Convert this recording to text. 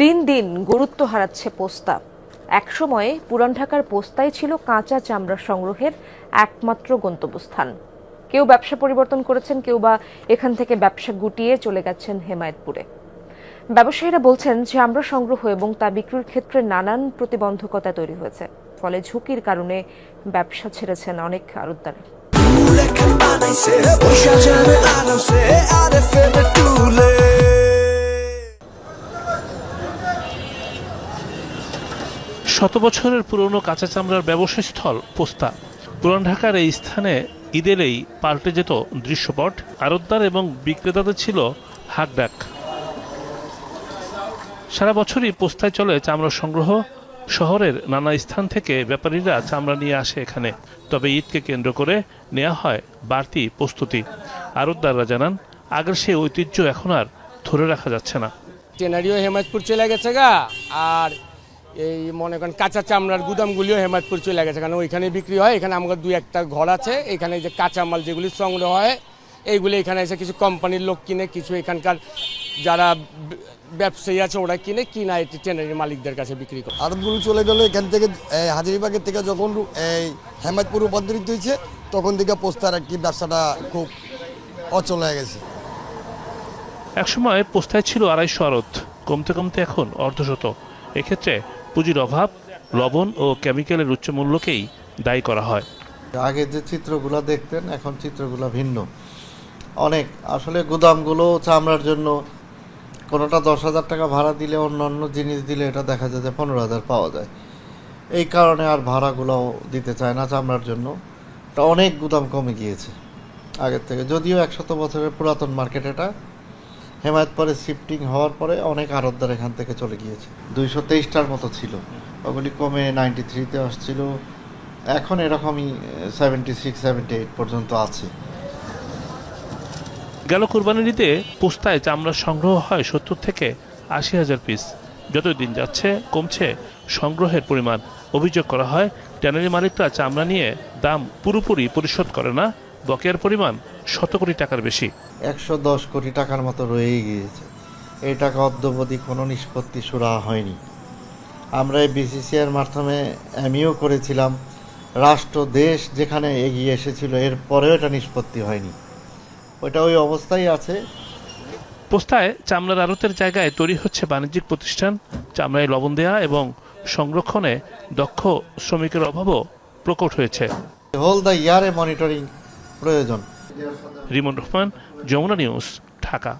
দিন দিন গুরুত্ব হারাচ্ছে পোস্তা। একসময়ে পুরান ঢাকার পোস্তাই ছিল কাঁচা চামড়া সংগ্রহের একমাত্র গন্তব্যস্থান। কেউ ব্যবসা পরিবর্তন করেছেন, কেউ বা এখান থেকে ব্যবসা গুটিয়ে চলে গেছেন হেমায়েতপুরে। ব্যবসায়ীরা বলছেন, চামড়া সংগ্রহ এবং তা বিক্রির ক্ষেত্রে নানান প্রতিবন্ধকতা তৈরি হয়েছে, ফলে ঝুঁকির কারণে ব্যবসা ছেড়েছেন অনেক আরতদার শত বছরের পুরনো কাঁচা চামড়ার ব্যবসায় স্থল পোস্তা পুরান ঢাকার এই স্থানে ঈদেলেই পাল্টে যেত দৃশ্যপট, আড়তদার এবং বিক্রেতাদের ছিল হাকডাক। সারা বছরই পোস্তায় চলে চামড়া সংগ্রহ, শহরের নানা স্থান থেকে ব্যাপারীরা চামড়া নিয়ে আসে এখানে। তবে ঈদকে কেন্দ্র করে নেওয়া হয় বাড়তি প্রস্তুতি। আড়তদাররা জানান, আগের সেই ঐতিহ্য এখন আর ধরে রাখা যাচ্ছে না। টেনারিও হেমায়তপুর চলে গেছে গা। আর এই মনে করেন কাঁচা চামড়ার গুদামগুলিও হেমায়তপুর চলে গেছে কারণ ওইখানে বিক্রি হয় এখানে আমাদের দুই একটা ঘর আছে এখানে যে কাঁচা মাল যেগুলি সংগ্রহ হয় এইগুলি এখানে এসে কিছু কোম্পানির লোক কিনে কিছু এখানকার যারা ব্যবসায়ী আছে ওরা কিনে কিনা এটি টেনারির মালিকদের কাছে বিক্রি করে। আরবগুলো চলে গেল এখান থেকে হাজারিবাগের থেকে যখন এই হেমায়তপুর রূপান্তরিত হয়েছে তখন থেকে পোস্তার আর কি ব্যবসাটা খুব অচল হয়ে গেছে। একসময় পোস্তায় ছিল আড়াইশো আড়ত কমতে কমতে এখন অর্ধশত। এক্ষেত্রে পুঁজির অভাব, লবণ ও কেমিক্যালের উচ্চ মূল্যকেই দায়ী করা হয়। আগে যে চিত্রগুলো দেখতেন, এখন চিত্রগুলো ভিন্ন। অনেক। আসলে গুদামগুলো চামড়ার জন্য কোনোটা দশ হাজার টাকা ভাড়া দিলে অন্য অন্য জিনিস দিলে এটা দেখা যায় যে পনেরো হাজার পাওয়া যায়। এই কারণে আর ভাড়াগুলো দিতে চায় না চামড়ার জন্য। তা অনেক গুদাম কমে গিয়েছে আগের থেকে। যদিও একশত বছরের পুরাতন মার্কেট এটা হেমায়ত পরে শিফটিং হওয়ার পরে অনেক আরতদার এখান থেকে চলে গিয়েছে। দুইশো তেইশটার মতো ছিল। ওগুলি কমে নাইনটি থ্রিতে আসছিল। এখন এরকমই সেভেন্টি সিক্স সেভেন্টি এইট পর্যন্ত আছে। গেল কোরবানির ঈদে পোস্তায় চামড়ার সংগ্রহ হয় সত্তর থেকে আশি হাজার পিস। যতই দিন যাচ্ছে, কমছে সংগ্রহের পরিমাণ। অভিযোগ করা হয়, ট্যানারি মালিকরা চামড়া নিয়ে দাম পুরোপুরি পরিশোধ করে না। বকেয়ার পরিমাণ শত কোটি টাকার বেশি। একশো দশ কোটি টাকার মতো রয়েই গিয়েছে। এই টাকা অদ্যবধি কোনো নিষ্পত্তি সুরা হয়নি। আমরা এই বিসিসিআর মাধ্যমে এমইও করেছিলাম। রাষ্ট্র দেশ যেখানে এগিয়ে এসেছিল এর পরেও এটা নিষ্পত্তি হয়নি। ওইটা ওই অবস্থায় আছে। পোস্তায় চামড়ার আড়তের জায়গায় তৈরি হচ্ছে বাণিজ্যিক প্রতিষ্ঠান চামড়ায় লবণ দেয়া এবং সংরক্ষণে দক্ষ শ্রমিকের অভাবও প্রকট হয়েছে। হোল দ্য ইয়ারে মনিটরিং প্রয়োজন। রিমন রহমান যমুনা নিউজ ঢাকা।